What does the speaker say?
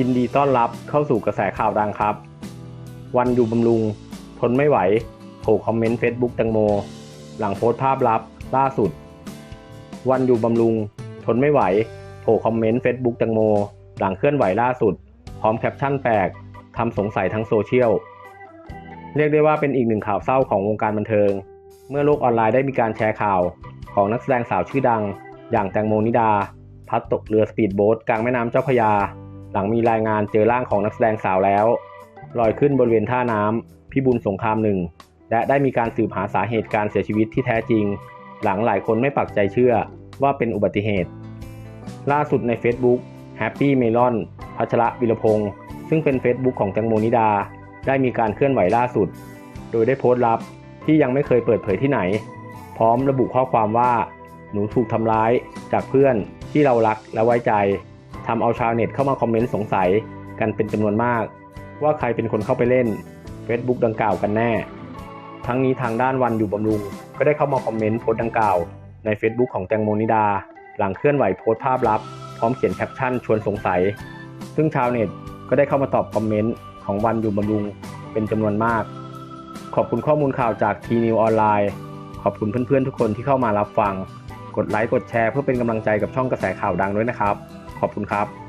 ยินดีต้อนรับเข้าสู่กระแสข่าวดังครับ วันอยู่บำรุง ทนไม่ไหวโผล่คอมเมนต์ Facebook แตงโม หลังโพสต์ภาพลับล่าสุด วันอยู่บำรุง ทนไม่ไหวโผล่คอมเมนต์ Facebook แตงโม หลังเคลื่อนไหวล่าสุด พร้อมแคปชั่นแปลกทำสงสัยทั้งโซเชียล เรียกได้ว่าเป็นอีกหนึ่งข่าวเศร้าของวงการบันเทิง เมื่อโลกออนไลน์ได้มีการแชร์ข่าวของนักแสดงสาวชื่อดัง อย่างแตงโมนิดาพัดตกเรือสปีดโบ๊ทกลางแม่น้ำเจ้าพระยา หลังมีรายงานเจอร่างของนักแสดงสาวแล้วลอยขึ้นบริเวณท่าน้ำพิบูลสงครามหนึ่งและได้มีการสืบหาสาเหตุการเสียชีวิตที่แท้จริง หลังหลายคนไม่ปักใจเชื่อว่าเป็นอุบัติเหตุ ล่าสุดใน Facebook Happy Melon พัชระวิรพงศ์ซึ่งเป็น Facebook ของแตงโมนิดา ได้มีการเคลื่อนไหวล่าสุด โดยได้โพสต์ลับที่ยังไม่เคยเปิดเผยที่ไหน พร้อมระบุข้อความว่า หนูถูกทำร้ายจากเพื่อนที่เรารักและไว้ใจ ทำเอาชาวเน็ตเข้ามาคอมเมนต์สงสัยกันเป็นจำนวนมาก ว่าใครเป็นคนเข้าไปเล่น Facebook ดังกล่าวกันแน่ ทั้งนี้ทางด้านวันอยู่บำรุง ก็ได้เข้ามาคอมเมนต์โพสต์ดังกล่าว ใน Facebook ของแตงโมนิดา หลังเคลื่อนไหวโพสต์ภาพลับ พร้อมเขียนแคปชั่นชวนสงสัย ซึ่งชาวเน็ตก็ได้เข้ามาตอบคอมเมนต์ของวันอยู่บำรุงเป็นจำนวนมาก ขอบคุณข้อมูลข่าวจากทีนิวออนไลน์ขอบคุณเพื่อนๆทุกคนที่เข้ามารับฟัง กดไลค์กดแชร์เพื่อเป็นกำลังใจกับช่องกระแสข่าวดังด้วยนะครับ ขอบคุณครับ